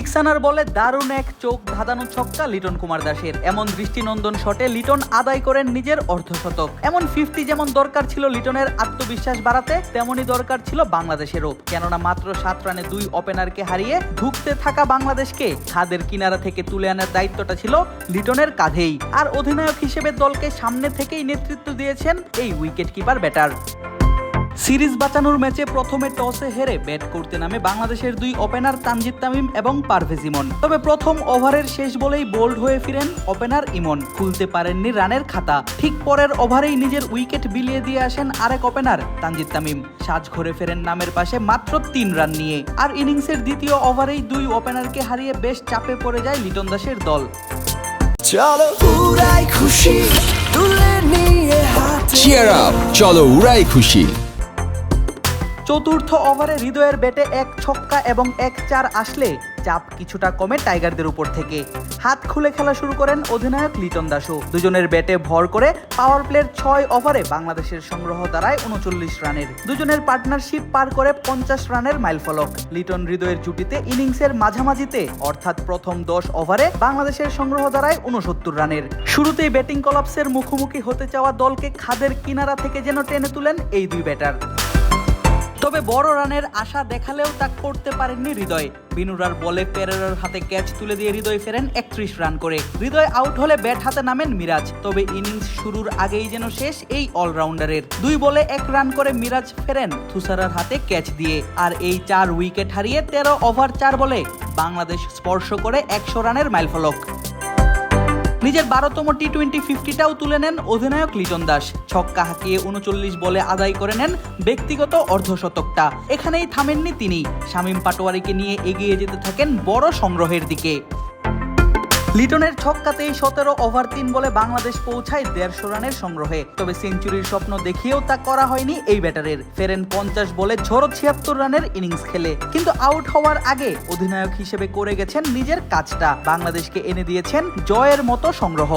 সিক্সানার বলে দারুণ এক চোখ ধাঁধানো ছক্কা লিটন কুমার দাসের। এমন দৃষ্টিনন্দন শটে লিটন আদায় করেন নিজের অর্ধশতক। এমন ফিফটি যেমন দরকার ছিল লিটনের আত্মবিশ্বাস বাড়াতে, তেমনই দরকার ছিল বাংলাদেশেরও। কেননা মাত্র সাত রানে দুই ওপেনারকে হারিয়ে ঢুকতে থাকা বাংলাদেশকে ছাদের কিনারা থেকে তুলে আনার দায়িত্বটা ছিল লিটনের কাঁধেই। আর অধিনায়ক হিসেবে দলকে সামনে থেকেই নেতৃত্ব দিয়েছেন এই উইকেট কিপার ব্যাটার সিরিজ বাঁচানোর ম্যাচে প্রথমে টসে হেরে ব্যাট করতে নামে বাংলাদেশের দুই ওপেনার তানজিদ তামিম এবং পারভেজ ইমন। তবে প্রথম ওভারের শেষ বলেই বোল্ড হয়ে ফিরেন ওপেনার ইমন। খুলতে পারেননি রানের খাতা। ঠিক পরের ওভারেই নিজের উইকেট বিলিয়ে দিয়ে আসেন আরেক ওপেনার তানজিদ তামিম। সাজ ঘরে ফেরেন নামের পাশে মাত্র তিন রান নিয়ে। আর ইনিংসের দ্বিতীয় ওভারেই দুই ওপেনারকে হারিয়ে বেশ চাপে পড়ে যায় লিটন দাসের দল। চলো উড়াই খুশি তুলে নিয়ে হাতে চিয়ার আপ চলো উড়াই খুশি। চতুর্থ ওভারে হৃদয়ের ব্যাটে এক ছক্কা এবং এক চার আসলে চাপ কিছুটা কমে টাইগারদের উপর থেকে। হাত খুলে খেলা শুরু করেন অধিনায়ক লিটন দাসও দুজনের ব্যাটে ভর করে পাওয়ার প্লের ছয় ওভারে বাংলাদেশের সংগ্রহ দাঁড়ায় উনচল্লিশ রানের। দুজনের পার্টনারশিপ পার করে পঞ্চাশ রানের মাইলফলক লিটন হৃদয়ের জুটিতে ইনিংসের মাঝামাঝিতে, অর্থাৎ প্রথম দশ ওভারে বাংলাদেশের সংগ্রহ দাঁড়ায় উনসত্তর রানের। শুরুতেই ব্যাটিং কলাপসের মুখোমুখি হতে চাওয়া দলকে খাদের কিনারা থেকে যেন টেনে তুলেন এই দুই ব্যাটার। তবে বড় রানের আশা দেখালেও তা করতে পারেননি হৃদয়। বিনুরার বলে পেরেরার হাতে ক্যাচ তুলে দিয়ে হৃদয় ফেরেন একত্রিশ রান করে। হৃদয় আউট হলে ব্যাট হাতে নামেন মিরাজ। তবে ইনিংস শুরুর আগেই যেন শেষ এই অলরাউন্ডারের। দুই বলে এক রান করে মিরাজ ফেরেন থুসারার হাতে ক্যাচ দিয়ে। আর এই চার উইকেট হারিয়ে তেরো ওভার চার বলে বাংলাদেশ স্পর্শ করে একশো রানের মাইলফলক। নিজের বারোতম টি টোয়েন্টি ফিফটিটাও তুলে নেন অধিনায়ক লিটন দাস। ছক্কা হাঁকিয়ে উনচল্লিশ বলে আদায় করে নেন ব্যক্তিগত অর্ধশতকটা। এখানেই থামেননি তিনি। শামীম পাটোয়ারিকে নিয়ে এগিয়ে যেতে থাকেন বড় সংগ্রহের দিকে। লিটনের ছক্কাতেই সতেরো ওভার তিন বলে বাংলাদেশ পৌঁছায় দেড়শো রানের সংগ্রহে। তবে সেঞ্চুরির স্বপ্ন দেখিয়েও তা করা হয়নি এই ব্যাটারের। ফেরেন পঞ্চাশ বলে ঝড়ো ছিয়াত্তর রানের ইনিংস খেলে। কিন্তু আউট হওয়ার আগে অধিনায়ক হিসেবে করে গেছেন নিজের কাজটা। বাংলাদেশকে এনে দিয়েছেন জয়ের মতো সংগ্রহ।